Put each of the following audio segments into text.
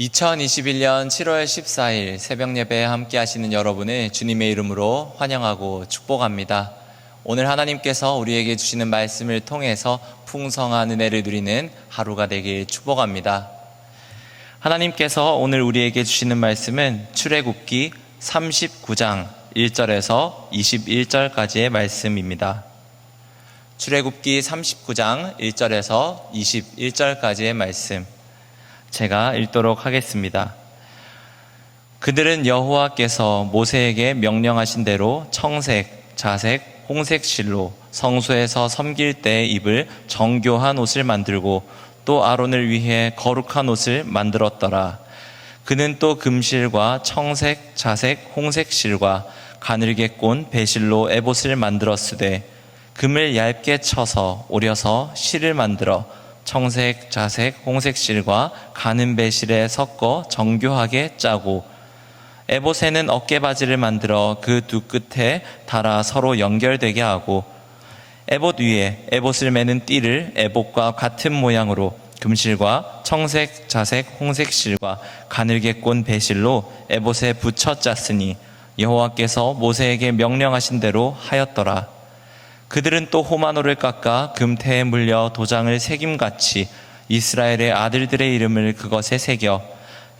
2021년 7월 14일 새벽 예배에 함께 하시는 여러분을 주님의 이름으로 환영하고 축복합니다. 오늘 하나님께서 우리에게 주시는 말씀을 통해서 풍성한 은혜를 누리는 하루가 되길 축복합니다. 하나님께서 오늘 우리에게 주시는 말씀은 출애굽기 39장 1절에서 21절까지의 말씀입니다. 출애굽기 39장 1절에서 21절까지의 말씀 제가 읽도록 하겠습니다. 그들은 여호와께서 모세에게 명령하신 대로 청색, 자색, 홍색 실로 성소에서 섬길 때 입을 정교한 옷을 만들고 또 아론을 위해 거룩한 옷을 만들었더라. 그는 또 금실과 청색, 자색, 홍색 실과 가늘게 꼰 배실로 에봇을 만들었으되 금을 얇게 쳐서 오려서 실을 만들어 청색, 자색, 홍색 실과 가는 배실에 섞어 정교하게 짜고 에봇에는 어깨바지를 만들어 그 두 끝에 달아 서로 연결되게 하고 에봇 위에 에봇을 매는 띠를 에봇과 같은 모양으로 금실과 청색, 자색, 홍색 실과 가늘게 꼰 배실로 에봇에 붙여 짰으니 여호와께서 모세에게 명령하신 대로 하였더라. 그들은 또 호마노를 깎아 금태에 물려 도장을 새김같이 이스라엘의 아들들의 이름을 그것에 새겨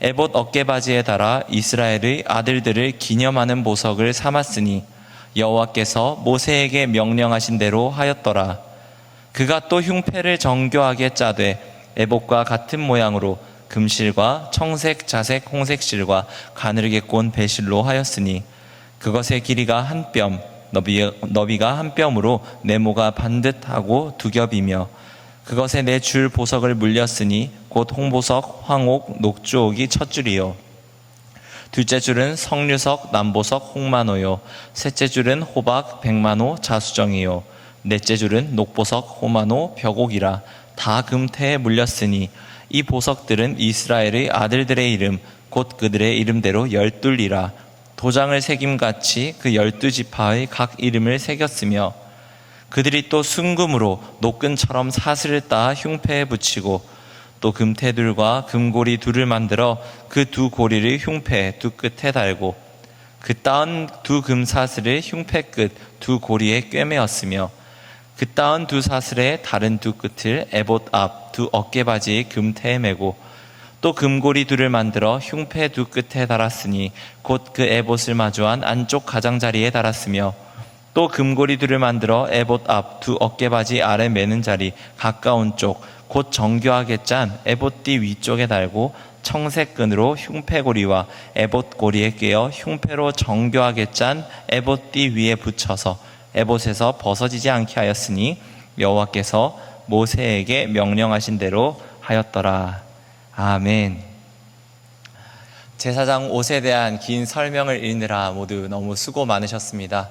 에봇 어깨바지에 달아 이스라엘의 아들들을 기념하는 보석을 삼았으니 여호와께서 모세에게 명령하신 대로 하였더라. 그가 또 흉패를 정교하게 짜되 에봇과 같은 모양으로 금실과 청색, 자색, 홍색 실과 가늘게 꼰 배실로 하였으니 그것의 길이가 한 뼘, 너비, 너비가 한 뼘으로 네모가 반듯하고 두 겹이며 그것에 네 줄 보석을 물렸으니 곧 홍보석, 황옥, 녹주옥이 첫 줄이요. 둘째 줄은 석류석, 남보석, 홍만호요. 셋째 줄은 호박, 백만호, 자수정이요. 넷째 줄은 녹보석, 호만호, 벽옥이라 다 금태에 물렸으니 이 보석들은 이스라엘의 아들들의 이름, 곧 그들의 이름대로 열둘이라 도장을 새김같이 그 열두 지파의 각 이름을 새겼으며 그들이 또 순금으로 노끈처럼 사슬을 따 흉패에 붙이고 또 금태둘과 금고리 둘을 만들어 그 두 고리를 흉패 두 끝에 달고 그 따은 두 금사슬을 흉패 끝 두 고리에 꿰매었으며 그 따은 두 사슬의 다른 두 끝을 에봇 앞 두 어깨바지의 금태에 메고 또 금고리 둘을 만들어 흉패 두 끝에 달았으니 곧 그 에봇을 마주한 안쪽 가장자리에 달았으며 또 금고리 둘을 만들어 에봇 앞 두 어깨바지 아래 매는 자리 가까운 쪽 곧 정교하게 짠 에봇띠 위쪽에 달고 청색 끈으로 흉패고리와 에봇 고리에 꿰어 흉패로 정교하게 짠 에봇띠 위에 붙여서 에봇에서 벗어지지 않게 하였으니 여호와께서 모세에게 명령하신 대로 하였더라. 아멘. 제사장 옷에 대한 긴 설명을 읽느라 모두 너무 수고 많으셨습니다.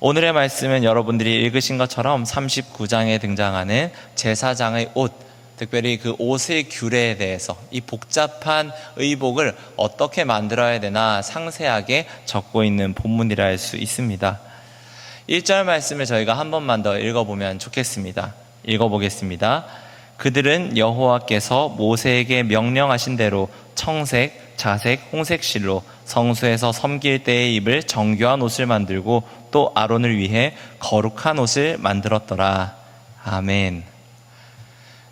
오늘의 말씀은 여러분들이 읽으신 것처럼 39장에 등장하는 제사장의 옷, 특별히 그 옷의 규례에 대해서 이 복잡한 의복을 어떻게 만들어야 되나 상세하게 적고 있는 본문이라 할 수 있습니다. 1절 말씀을 저희가 한 번만 더 읽어보면 좋겠습니다. 읽어보겠습니다. 그들은 여호와께서 모세에게 명령하신 대로 청색, 자색, 홍색 실로 성수에서 섬길 때의 입을 정교한 옷을 만들고 또 아론을 위해 거룩한 옷을 만들었더라. 아멘.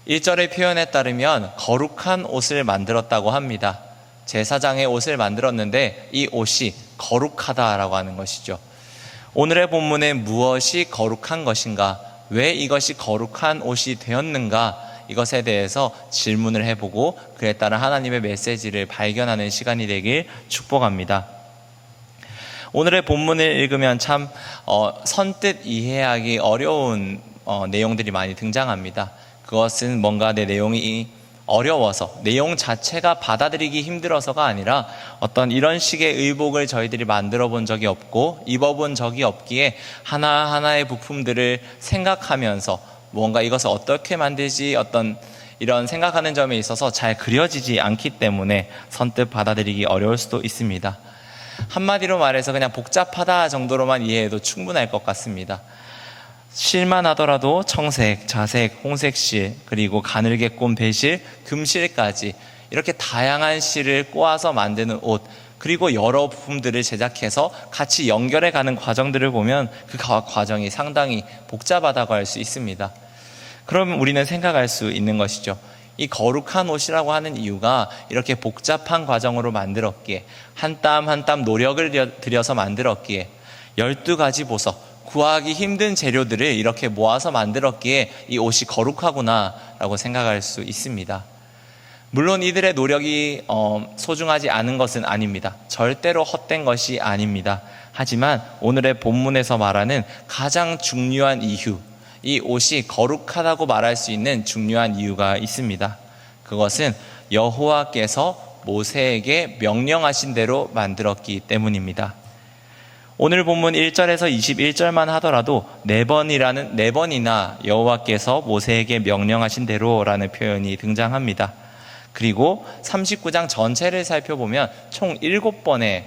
1절의 표현에 따르면 거룩한 옷을 만들었다고 합니다. 제사장의 옷을 만들었는데 이 옷이 거룩하다라고 하는 것이죠. 오늘의 본문에 무엇이 거룩한 것인가? 왜 이것이 거룩한 옷이 되었는가? 이것에 대해서 질문을 해보고 그에 따른 하나님의 메시지를 발견하는 시간이 되길 축복합니다. 오늘의 본문을 읽으면 참 어, 선뜻 이해하기 어려운 어, 내용들이 많이 등장합니다. 그것은 뭔가 내 내용이 어려워서 내용 자체가 받아들이기 힘들어서가 아니라 어떤 이런 식의 의복을 저희들이 만들어 본 적이 없고 입어본 적이 없기에 하나하나의 부품들을 생각하면서 뭔가 이것을 어떻게 만들지 어떤 이런 생각하는 점에 있어서 잘 그려지지 않기 때문에 선뜻 받아들이기 어려울 수도 있습니다. 한마디로 말해서 그냥 복잡하다 정도로만 이해해도 충분할 것 같습니다. 실만 하더라도 청색, 자색, 홍색 실, 그리고 가늘게 꼰 배실, 금실까지 이렇게 다양한 실을 꼬아서 만드는 옷, 그리고 여러 부품들을 제작해서 같이 연결해 가는 과정들을 보면 그 과- 과정이 상당히 복잡하다고 할 수 있습니다. 그럼 우리는 생각할 수 있는 것이죠. 이 거룩한 옷이라고 하는 이유가 이렇게 복잡한 과정으로 만들었기에 한 땀 한 땀 노력을 들여- 들여서 만들었기에 12가지 보석, 구하기 힘든 재료들을 이렇게 모아서 만들었기에 이 옷이 거룩하구나라고 생각할 수 있습니다. 물론 이들의 노력이 어, 소중하지 않은 것은 아닙니다. 절대로 헛된 것이 아닙니다. 하지만 오늘의 본문에서 말하는 가장 중요한 이유, 이 옷이 거룩하다고 말할 수 있는 중요한 이유가 있습니다. 그것은 여호와께서 모세에게 명령하신 대로 만들었기 때문입니다. 오늘 본문 1절에서 21절만 하더라도 네 번이라는 네 번이나 여호와께서 모세에게 명령하신 대로라는 표현이 등장합니다. 그리고 39장 전체를 살펴보면 총 7번의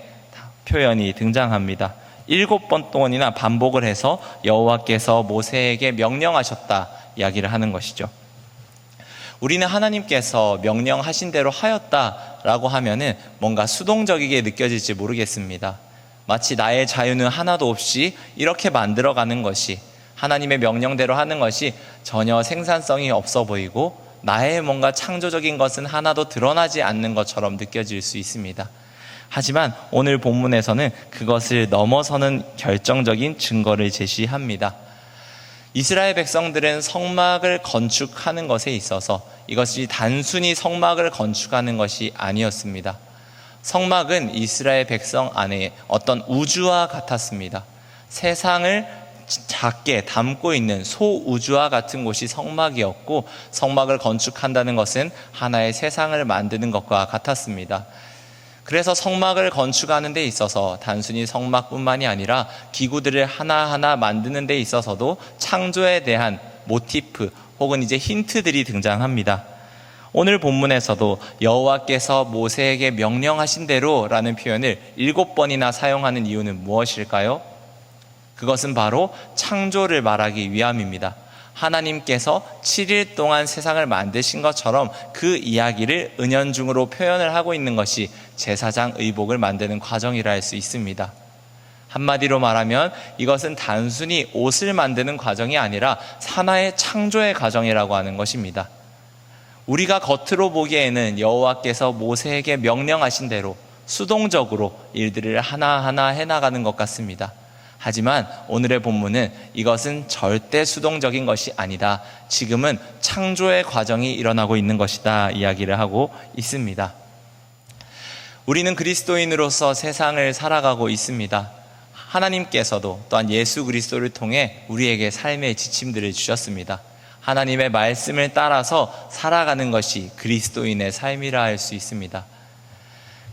표현이 등장합니다. 일곱 번 동안이나 반복을 해서 여호와께서 모세에게 명령하셨다 이야기를 하는 것이죠. 우리는 하나님께서 명령하신 대로 하였다라고 하면은 뭔가 수동적이게 느껴질지 모르겠습니다. 마치 나의 자유는 하나도 없이 이렇게 만들어가는 것이 하나님의 명령대로 하는 것이 전혀 생산성이 없어 보이고 나의 뭔가 창조적인 것은 하나도 드러나지 않는 것처럼 느껴질 수 있습니다. 하지만 오늘 본문에서는 그것을 넘어서는 결정적인 증거를 제시합니다. 이스라엘 백성들은 성막을 건축하는 것에 있어서 이것이 단순히 성막을 건축하는 것이 아니었습니다. 성막은 이스라엘 백성 안에 어떤 우주와 같았습니다. 세상을 작게 담고 있는 소우주와 같은 곳이 성막이었고 성막을 건축한다는 것은 하나의 세상을 만드는 것과 같았습니다. 그래서 성막을 건축하는 데 있어서 단순히 성막뿐만이 아니라 기구들을 하나하나 만드는 데 있어서도 창조에 대한 모티프 혹은 이제 힌트들이 등장합니다. 오늘 본문에서도 여호와께서 모세에게 명령하신 대로라는 표현을 일곱 번이나 사용하는 이유는 무엇일까요? 그것은 바로 창조를 말하기 위함입니다. 하나님께서 7일 동안 세상을 만드신 것처럼 그 이야기를 은연중으로 표현을 하고 있는 것이 제사장 의복을 만드는 과정이라 할 수 있습니다. 한마디로 말하면 이것은 단순히 옷을 만드는 과정이 아니라 하나의 창조의 과정이라고 하는 것입니다. 우리가 겉으로 보기에는 여호와께서 모세에게 명령하신 대로 수동적으로 일들을 하나하나 해나가는 것 같습니다. 하지만 오늘의 본문은 이것은 절대 수동적인 것이 아니다. 지금은 창조의 과정이 일어나고 있는 것이다. 이야기를 하고 있습니다. 우리는 그리스도인으로서 세상을 살아가고 있습니다. 하나님께서도 또한 예수 그리스도를 통해 우리에게 삶의 지침들을 주셨습니다. 하나님의 말씀을 따라서 살아가는 것이 그리스도인의 삶이라 할 수 있습니다.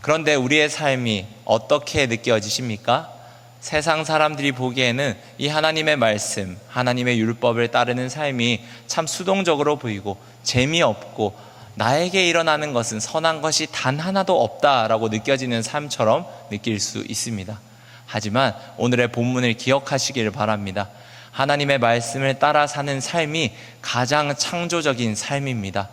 그런데 우리의 삶이 어떻게 느껴지십니까? 세상 사람들이 보기에는 이 하나님의 말씀, 하나님의 율법을 따르는 삶이 참 수동적으로 보이고 재미없고 나에게 일어나는 것은 선한 것이 단 하나도 없다라고 느껴지는 삶처럼 느낄 수 있습니다. 하지만 오늘의 본문을 기억하시기를 바랍니다. 하나님의 말씀을 따라 사는 삶이 가장 창조적인 삶입니다.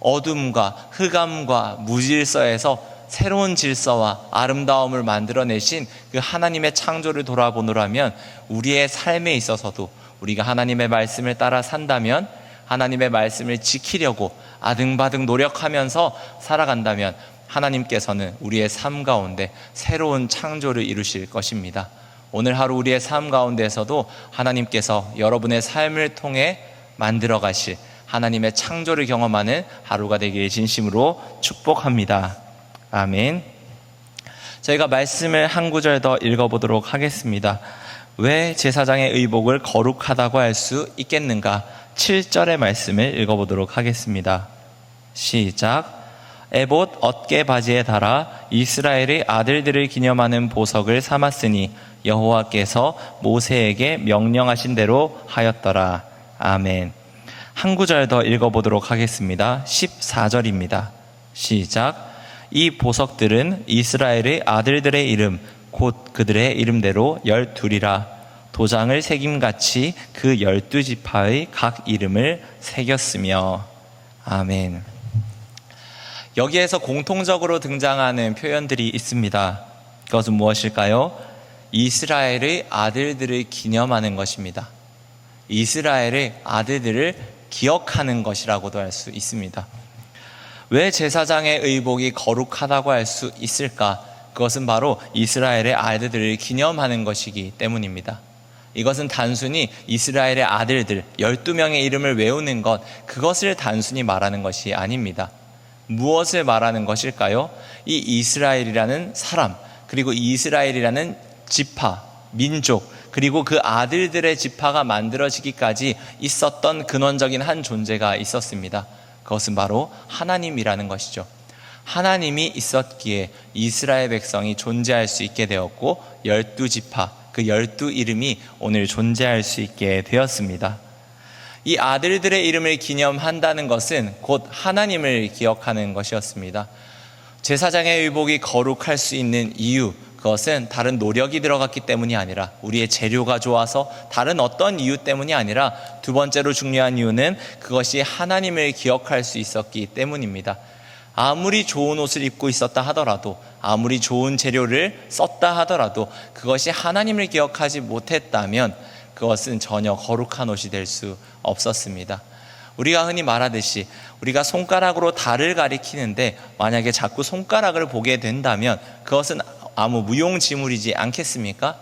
어둠과 흑암과 무질서에서 새로운 질서와 아름다움을 만들어내신 그 하나님의 창조를 돌아보노라면 우리의 삶에 있어서도 우리가 하나님의 말씀을 따라 산다면 하나님의 말씀을 지키려고 아등바등 노력하면서 살아간다면 하나님께서는 우리의 삶 가운데 새로운 창조를 이루실 것입니다. 오늘 하루 우리의 삶 가운데에서도 하나님께서 여러분의 삶을 통해 만들어 가실 하나님의 창조를 경험하는 하루가 되길 진심으로 축복합니다. 아멘. 저희가 말씀을 한 구절 더 읽어보도록 하겠습니다. 왜 제사장의 의복을 거룩하다고 할 수 있겠는가? 7절의 말씀을 읽어보도록 하겠습니다. 시작. 에봇 어깨 바지에 달아 이스라엘의 아들들을 기념하는 보석을 삼았으니 여호와께서 모세에게 명령하신 대로 하였더라. 아멘. 한 구절 더 읽어보도록 하겠습니다. 14절입니다. 시작. 이 보석들은 이스라엘의 아들들의 이름, 곧 그들의 이름대로 열둘이라. 도장을 새김같이 그 열두 지파의 각 이름을 새겼으며. 아멘. 여기에서 공통적으로 등장하는 표현들이 있습니다. 그것은 무엇일까요? 이스라엘의 아들들을 기념하는 것입니다. 이스라엘의 아들들을 기억하는 것이라고도 할 수 있습니다. 왜 제사장의 의복이 거룩하다고 할 수 있을까? 그것은 바로 이스라엘의 아들들을 기념하는 것이기 때문입니다. 이것은 단순히 이스라엘의 아들들 12명의 이름을 외우는 것, 그것을 단순히 말하는 것이 아닙니다. 무엇을 말하는 것일까요? 이 이스라엘이라는 사람, 그리고 이스라엘이라는 지파, 민족, 그리고 그 아들들의 지파가 만들어지기까지 있었던 근원적인 한 존재가 있었습니다. 그것은 바로 하나님이라는 것이죠. 하나님이 있었기에 이스라엘 백성이 존재할 수 있게 되었고 열두 지파 그 열두 이름이 오늘 존재할 수 있게 되었습니다. 이 아들들의 이름을 기념한다는 것은 곧 하나님을 기억하는 것이었습니다. 제사장의 의복이 거룩할 수 있는 이유 그것은 다른 노력이 들어갔기 때문이 아니라 우리의 재료가 좋아서 다른 어떤 이유 때문이 아니라 두 번째로 중요한 이유는 그것이 하나님을 기억할 수 있었기 때문입니다. 아무리 좋은 옷을 입고 있었다 하더라도 아무리 좋은 재료를 썼다 하더라도 그것이 하나님을 기억하지 못했다면 그것은 전혀 거룩한 옷이 될 수 없었습니다. 우리가 흔히 말하듯이 우리가 손가락으로 달을 가리키는데 만약에 자꾸 손가락을 보게 된다면 그것은 아무 무용지물이지 않겠습니까?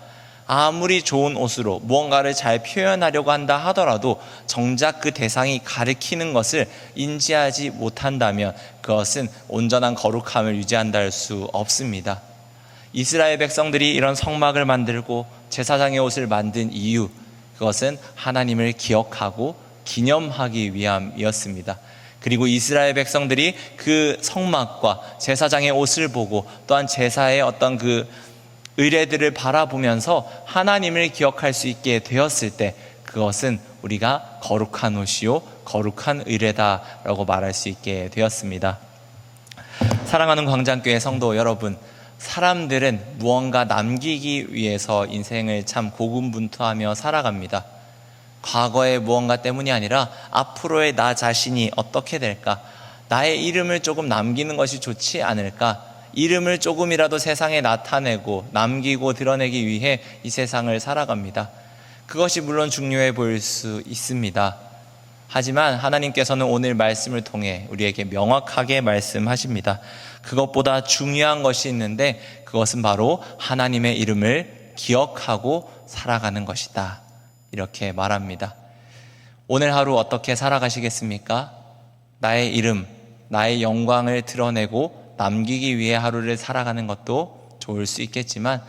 아무리 좋은 옷으로 무언가를 잘 표현하려고 한다 하더라도 정작 그 대상이 가리키는 것을 인지하지 못한다면 그것은 온전한 거룩함을 유지한다 할 수 없습니다. 이스라엘 백성들이 이런 성막을 만들고 제사장의 옷을 만든 이유 그것은 하나님을 기억하고 기념하기 위함이었습니다. 그리고 이스라엘 백성들이 그 성막과 제사장의 옷을 보고 또한 제사의 어떤 그 의례들을 바라보면서 하나님을 기억할 수 있게 되었을 때 그것은 우리가 거룩한 옷이요 거룩한 의례다라고 말할 수 있게 되었습니다. 사랑하는 광장교회 성도 여러분, 사람들은 무언가 남기기 위해서 인생을 참 고군분투하며 살아갑니다. 과거의 무언가 때문이 아니라 앞으로의 나 자신이 어떻게 될까? 나의 이름을 조금 남기는 것이 좋지 않을까? 이름을 조금이라도 세상에 나타내고 남기고 드러내기 위해 이 세상을 살아갑니다. 그것이 물론 중요해 보일 수 있습니다. 하지만 하나님께서는 오늘 말씀을 통해 우리에게 명확하게 말씀하십니다. 그것보다 중요한 것이 있는데 그것은 바로 하나님의 이름을 기억하고 살아가는 것이다. 이렇게 말합니다. 오늘 하루 어떻게 살아가시겠습니까? 나의 이름, 나의 영광을 드러내고 남기기 위해 하루를 살아가는 것도 좋을 수 있겠지만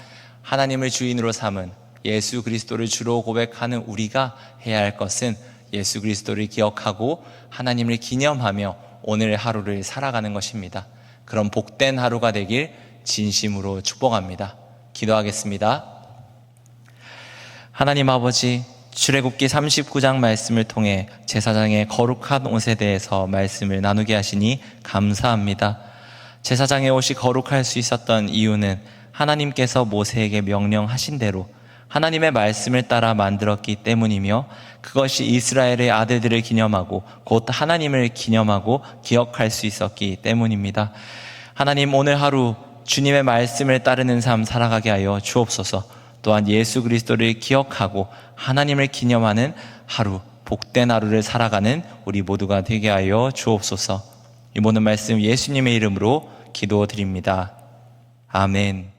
하나님을 주인으로 삼은 예수 그리스도를 주로 고백하는 우리가 해야 할 것은 예수 그리스도를 기억하고 하나님을 기념하며 오늘 하루를 살아가는 것입니다. 그런 복된 하루가 되길 진심으로 축복합니다. 기도하겠습니다. 하나님 아버지, 출애굽기 39장 말씀을 통해 제사장의 거룩한 옷에 대해서 말씀을 나누게 하시니 감사합니다. 제사장의 옷이 거룩할 수 있었던 이유는 하나님께서 모세에게 명령하신 대로 하나님의 말씀을 따라 만들었기 때문이며 그것이 이스라엘의 아들들을 기념하고 곧 하나님을 기념하고 기억할 수 있었기 때문입니다. 하나님 오늘 하루 주님의 말씀을 따르는 삶 살아가게 하여 주옵소서. 또한 예수 그리스도를 기억하고 하나님을 기념하는 하루, 복된 하루를 살아가는 우리 모두가 되게 하여 주옵소서. 이 모든 말씀 예수님의 이름으로 기도드립니다. 아멘.